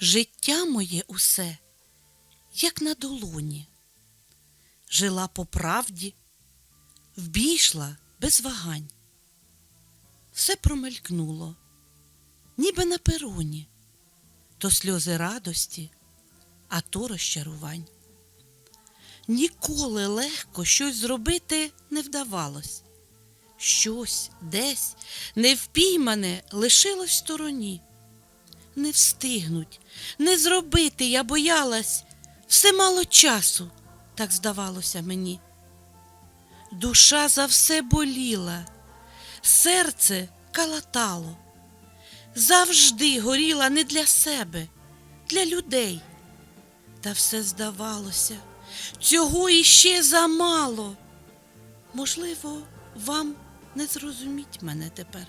Життя моє усе, як на долоні. Жила по правді, в бій йшла без вагань. Все промелькнуло, ніби на пероні, то сльози радості, а то розчарувань. Ніколи легко щось зробити не вдавалось. Щось десь невпіймане лишилось в стороні. Не встигнуть, не зробити я боялась, все мало часу, так здавалося мені. Душа за все боліла, серце калатало, завжди горіла не для себе, для людей. Та все здавалося, цього іще замало. Можливо, вам не зрозуміть мене тепер.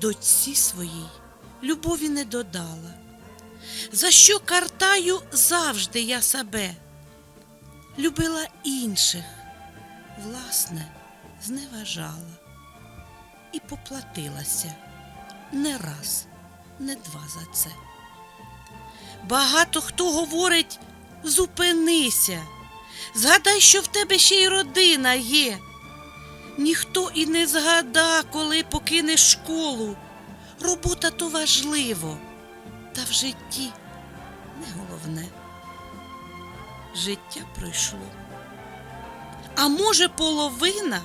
Дочці своїй любові не додала. За що картаю завжди я себе? Любила інших, власне, зневажала і поплатилася не раз, не два за це. Багато хто говорить зупинися, згадай, що в тебе ще й родина є. Ніхто і не згада, коли покинеш школу. Робота то важливо, та в житті не головне. Життя пройшло. А може, половина,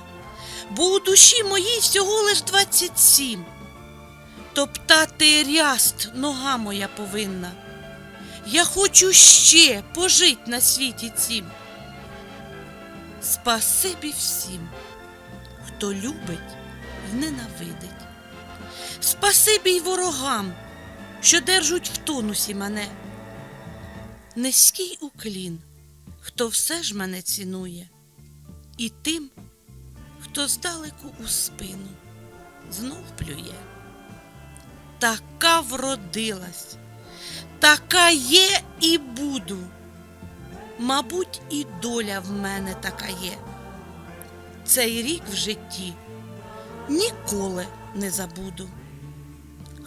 бо у душі моїй всього лиш 27. Топтати ряст нога моя повинна. Я хочу ще пожить на світі цім. Спасибі всім, хто любить і ненавидить. Спасибі й ворогам, що держуть в тонусі мене. Низький уклін, хто все ж мене цінує, і тим, хто здалеку у спину знов плює. Така вродилась, така є і буду. Мабуть, і доля в мене така є. Цей рік в житті ніколи не забуду.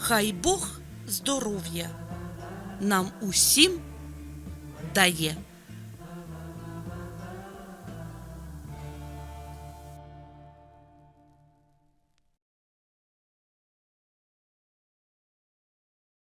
Хай Бог здоров'я нам усім дає.